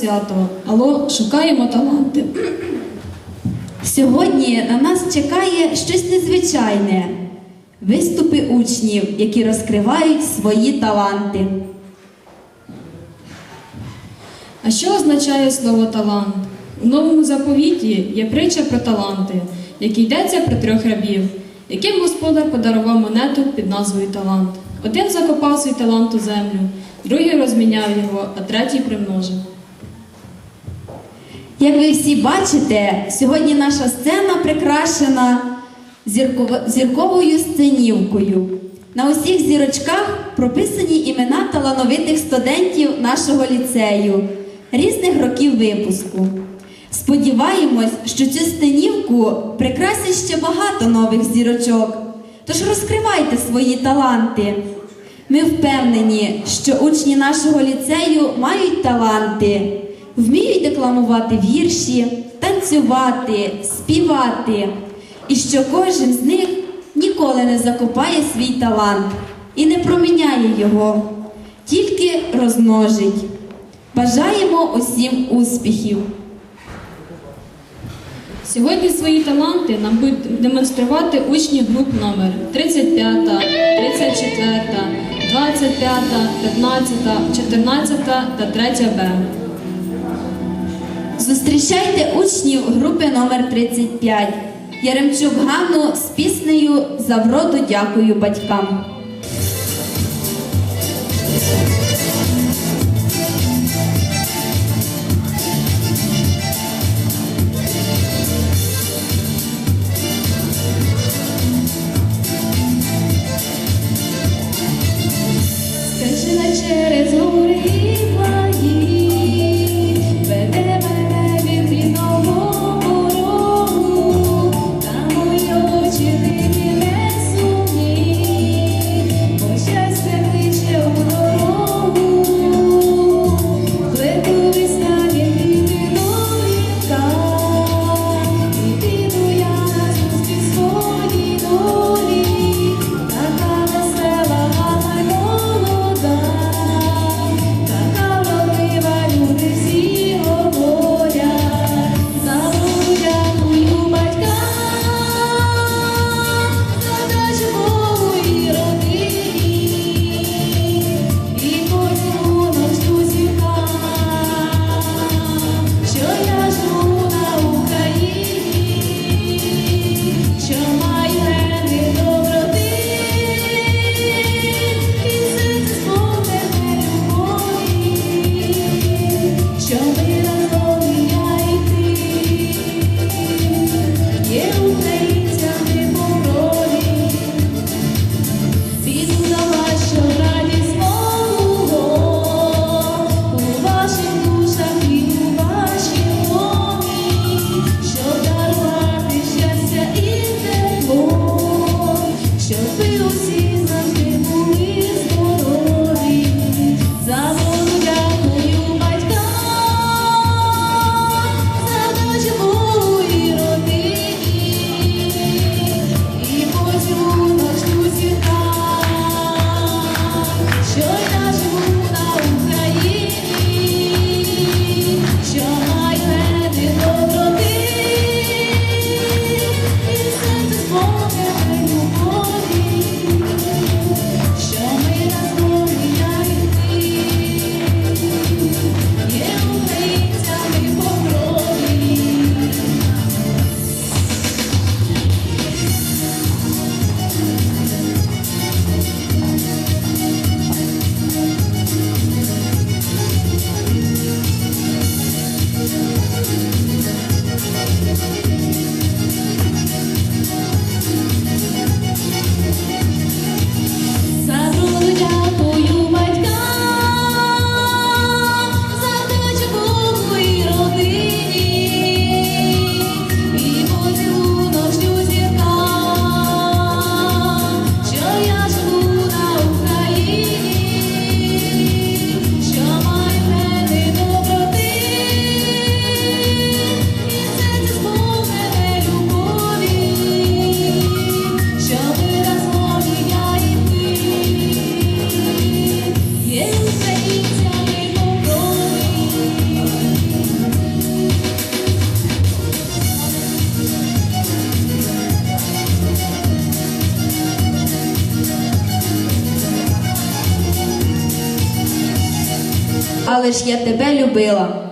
запрошуємо свято. Алло, шукаємо таланти. Сьогодні на нас чекає щось незвичайне виступи учнів, які розкривають свої таланти. А що означає слово талант? У новому заповіті є притча про таланти, в якій йдеться про трьох рабів, яким господар подарував монету під назвою талант. Один закопав свій талант у землю, другий розміняв його, а третій примножив. Як ви всі бачите, сьогодні наша сцена прикрашена зірково- зірковою сценівкою. На усіх зірочках прописані імена талановитих студентів нашого ліцею різних років випуску. Сподіваємось, що цю сценівку прикрасить ще багато нових зірочок. Тож розкривайте свої таланти. Ми впевнені, що учні нашого ліцею мають таланти, вміють декламувати вірші, танцювати, співати, і що кожен з них ніколи не закопає свій талант і не проміняє його, тільки розмножить. Бажаємо усім успіхів! Сьогодні свої таланти нам будуть демонструвати учні груп номер 35, 34, 25, 15, 14 та 3 Б. Зустрічайте учнів групи номер 35 Яремчук Ганну з піснею За вроду дякую батькам. Але ж я тебе любила.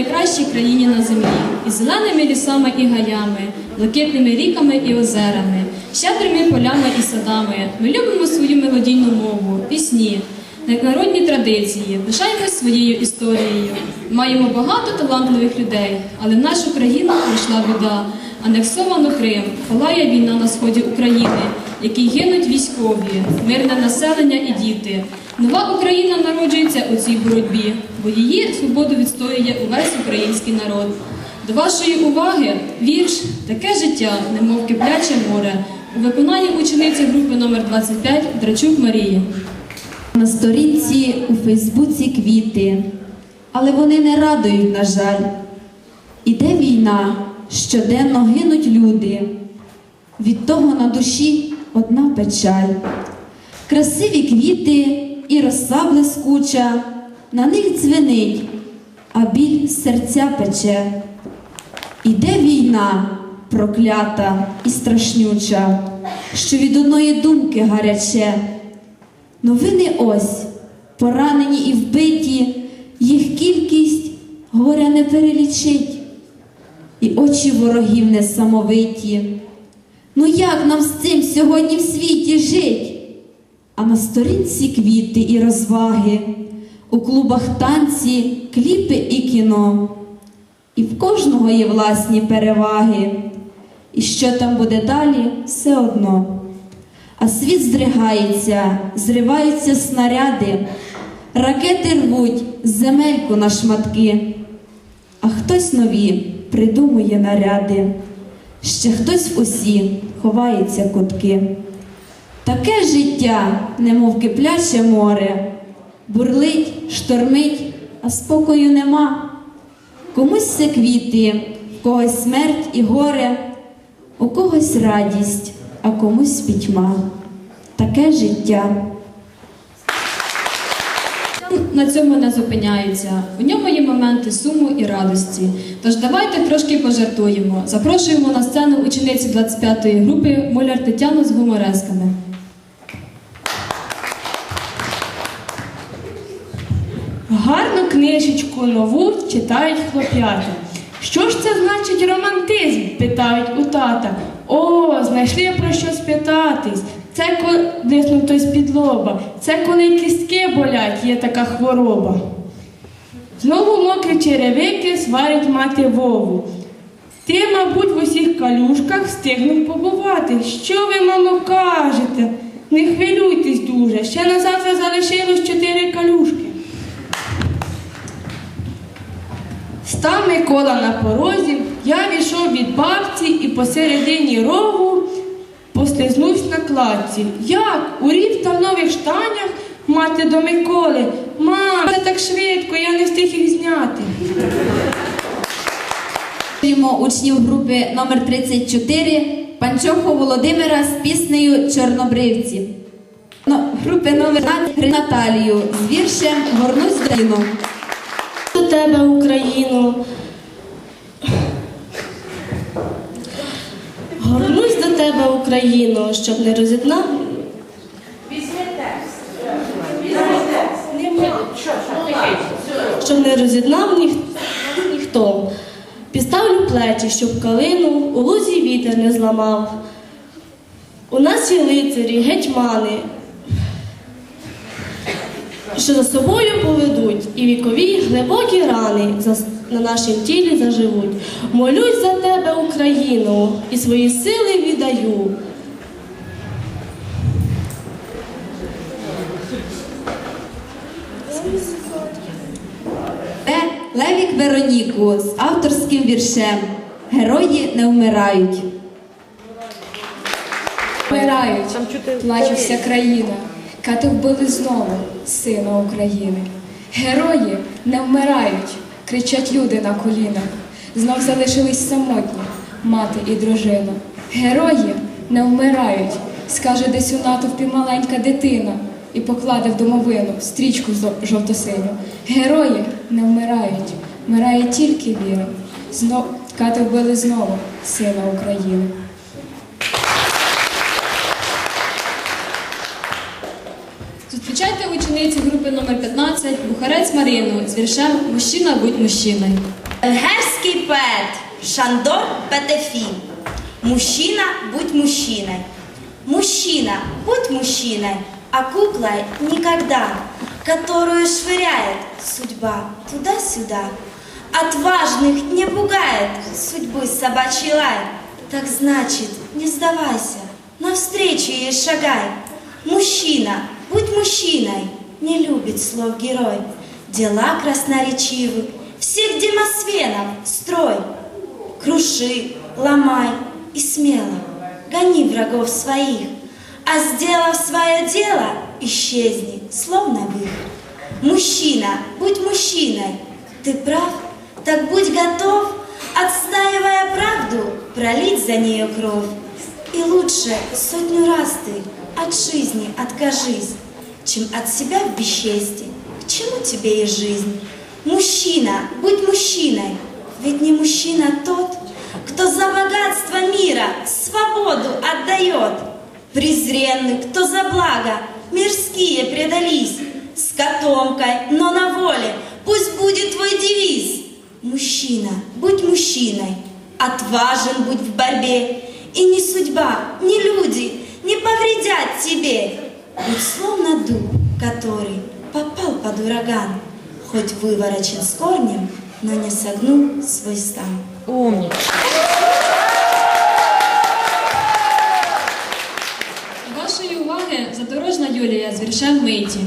Найкращій країні на землі із зеленими лісами і гаями, блакитними ріками і озерами, щедрими полями і садами. Ми любимо свою мелодійну мову, пісні, народні традиції, пишаємось своєю історією. Маємо багато талантливих людей, але в нашу країну прийшла біда. Анексовано Крим, палає війна на сході України, якій гинуть військові, мирне населення і діти. Нова Україна народжується у цій боротьбі, бо її свободу відстоює увесь український народ. До вашої уваги вірш Таке життя, немов кипляче море, у виконанні учениці групи номер 25 Драчук Марії. На сторінці у Фейсбуці квіти, але вони не радують, на жаль. Іде війна, щоденно гинуть люди. Від того на душі одна печаль. Красиві квіти і роса блискуча, на них дзвенить, а біль серця пече. Іде війна, проклята і страшнюча, що від одної думки гаряче. Новини ось, поранені і вбиті, їх кількість горя не перелічить, і очі ворогів несамовиті. Ну як нам з цим сьогодні в світі жить? А на сторінці квіти і розваги, у клубах танці, кліпи і кіно. І в кожного є власні переваги. І що там буде далі, все одно. А світ здригається, зриваються снаряди, ракети рвуть земельку на шматки, а хтось нові придумує наряди, ще хтось в усі ховається кутки. Таке життя, немов кипляче море, бурлить, штормить, а спокою нема. Комусь це квіти, в когось смерть і горе, у когось радість, а комусь пітьма. Таке життя. На цьому не зупиняється. У ньому є моменти суму і радості. Тож давайте трошки пожартуємо. Запрошуємо на сцену учениці 25-ї групи Муляр Тетяну з гуморесками. Гарну книжечку нову читають хлоп'ята. Що ж це значить романтизм? питають у тата. О, знайшли про що спитатись. Це коли той з-під лоба. Це коли кістки болять, є така хвороба. Знову мокрі черевики сварить мати Вову. Ти, мабуть, в усіх калюшках встигнув побувати. Що ви, мамо, кажете? Не хвилюйтесь дуже. Ще на завтра залишилось чотири калюшки. Став Микола на порозі, Я війшов від бабці і посередині рову послизнувся на кладці. Як? У рів та в нових штанях мати до Миколи. Мам, це так швидко, я не встиг їх зняти. Учнів групи номер 34 Панчоху Володимира з піснею Чорнобривці. Групи номер 15 Наталію з віршем Горнусь до Україну. до тебе, Україну. Горнусь до тебе, Україно, щоб не роз'єднав. Щоб не роз'єднав ніх... ніхто. Підставлю плечі, щоб калину у лузі вітер не зламав. У нас є лицарі, гетьмани, що за собою поведуть, і вікові глибокі рани на нашім тілі заживуть. Молюсь за тебе, Україну, і свої сили віддаю. Це Левік Вероніку з авторським віршем Герої не вмирають. Вмирають, плаче вся країна, кати вбили знову сина України. Герої не вмирають, кричать люди на колінах. Знов залишились самотні мати і дружина. Герої не вмирають, скаже десь у натовпі маленька дитина і покладе в домовину стрічку жовто-синю. Герої не вмирають, вмирає тільки віра. Знов кати вбили знову сина України. Групи номер 15 Бухарець Марину з віршем Мужчина будь мужчиною. Венгерский поэт Шандор Петефин. Мужчина, будь мужчиной. Мужчина, будь мужчиной, а куклой никогда, которую швыряет судьба туда-сюда. Отважных не пугает судьбы собачий лай. Так значит, не сдавайся, навстречу ей шагай. Мужчина, будь мужчиной, не любит слов герой. Дела красноречивы, всех демосвенов строй. Круши, ломай и смело гони врагов своих, а сделав свое дело, исчезни, словно вых. Мужчина, будь мужчиной, ты прав, так будь готов, отстаивая правду, пролить за нее кровь. И лучше сотню раз ты от жизни откажись, чем от себя в бесчестье. К чему тебе и жизнь? Мужчина, будь мужчиной, ведь не мужчина тот, кто за богатство мира свободу отдает. Презренный, кто за благо мирские предались, с котомкой, но на воле, пусть будет твой девиз. Мужчина, будь мужчиной, отважен будь в борьбе, и ни судьба, ни люди не повредят тебе. Будь словно дуб, который попал под ураган, хоть выворочен с корнем, но не согнул свой стан. До вашої уваги задорожна Юлія з віршем Миті.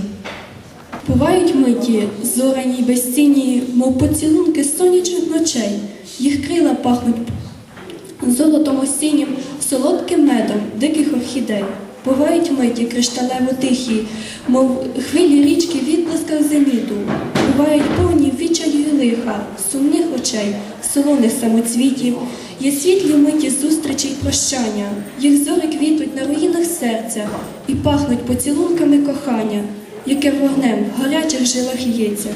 Бувають миті, зоряні й безцінні, мов поцілунки сонячних ночей, їх крила пахнуть золотом осіннім, солодким медом диких орхідей. Бувають миті кришталево тихі, мов хвилі річки в відблисках зеніту. Бувають повні відчаю лиха, сумних очей, солоних самоцвітів. Є світлі миті зустрічі й прощання, їх зори квітуть на руїнах серця і пахнуть поцілунками кохання, яке вогнем в гарячих жилах лється.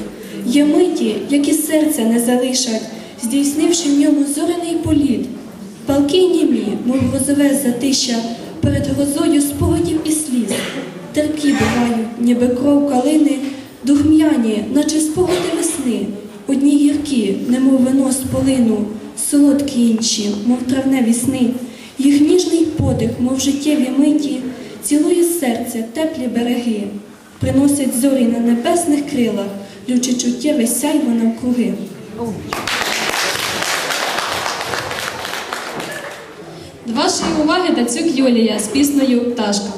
Є миті, які серця не залишать, здійснивши в ньому зоряний політ. Палки німі, мов грозове затища, перед грозою спогадів і сліз. Терпкі бувають, ніби кров калини, духм'яні, наче спогади весни. Одні гіркі, немов вино з полину, солодкі інші, мов травневі сни. Їх ніжний подих, мов життєві миті, цілує серце, теплі береги, приносять зорі на небесних крилах, лючи чуттєве сяйво навкруги. Вашої уваги Дацюк Юлія з піснею Пташка.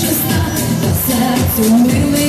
Більше ста, по серцю милий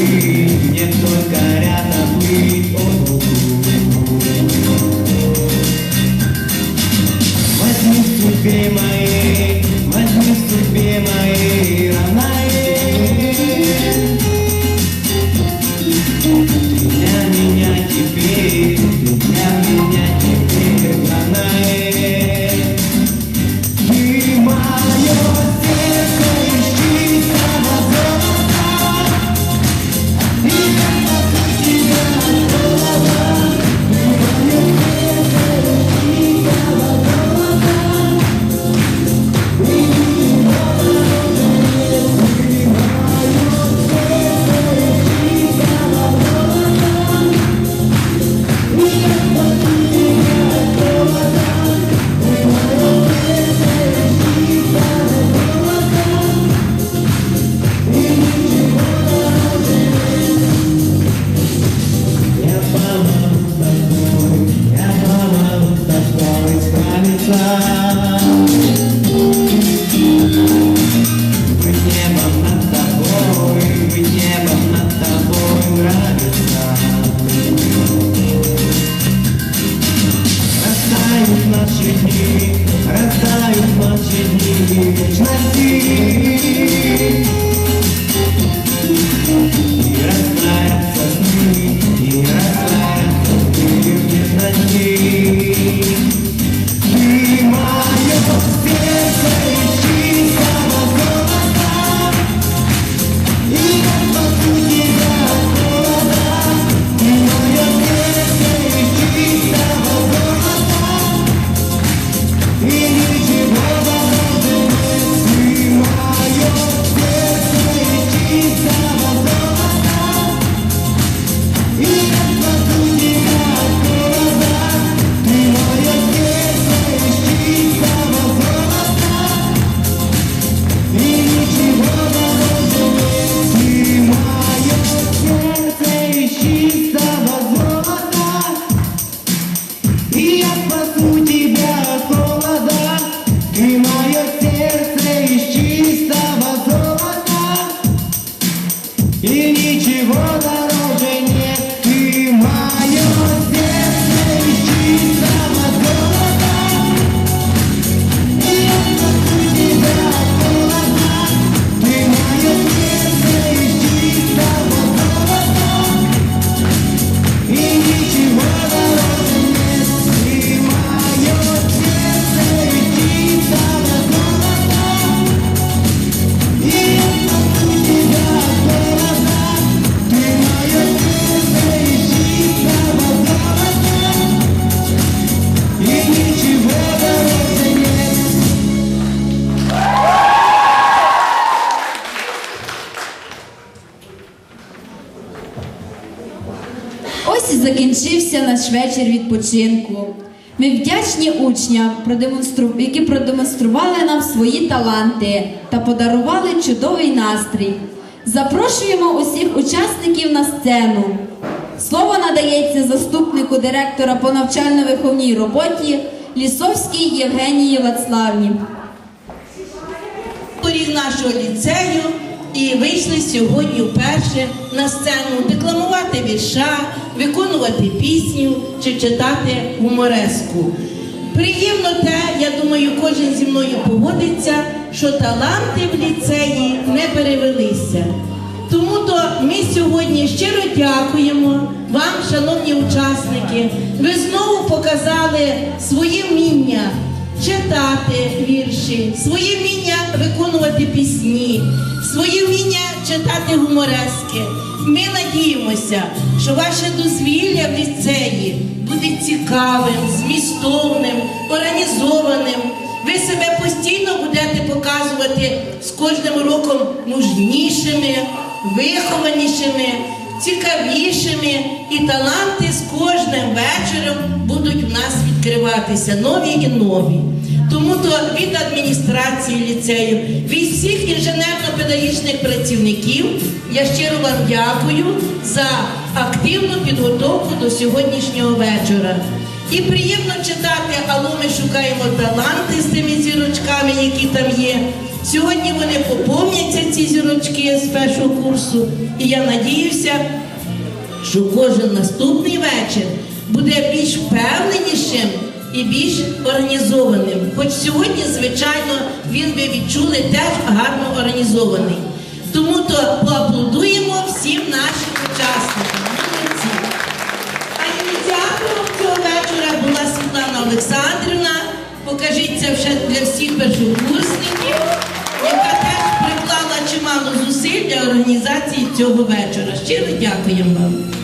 мне только наш вечір відпочинку. Ми вдячні учням, які продемонстрували нам свої таланти та подарували чудовий настрій. Запрошуємо усіх учасників на сцену. Слово надається заступнику директора по навчально-виховній роботі Лісовській Євгенії Вацлавні. директорів нашого ліцею і вийшли сьогодні вперше на сцену декламувати вірша, виконувати пісню чи читати гумореску. Приємно те, я думаю, кожен зі мною погодиться, що таланти в ліцеї не перевелися. Тому то ми сьогодні щиро дякуємо вам, шановні учасники. Ви знову показали своє вміння читати вірші, своє вміння виконувати пісні, своє вміння читати гуморески. Ми надіємося, що ваше дозвілля в ліцеї буде цікавим, змістовним, організованим. Ви себе постійно будете показувати з кожним роком мужнішими, вихованішими, цікавішими, і таланти з кожним вечором будуть в нас відкриватися нові і нові. Тому то від адміністрації ліцею, від всіх інженерно-педагогічних працівників я щиро вам дякую за активну підготовку до сьогоднішнього вечора. І приємно читати, алло, ми шукаємо таланти з тими зірочками, які там є. Сьогодні вони поповняться, ці зірочки з першого курсу. І я надіюся, що кожен наступний вечір буде більш впевненішим і більш організованим. Хоч сьогодні, звичайно, він би відчули теж гарно організований. Тому то поаплодуємо всім нашим учасникам. Молодці. А ініціатором цього вечора була Світлана Олександрівна. Покажіться вже для всіх першокурсників, яка теж приклала чимало зусиль для організації цього вечора. Щиро дякуємо вам.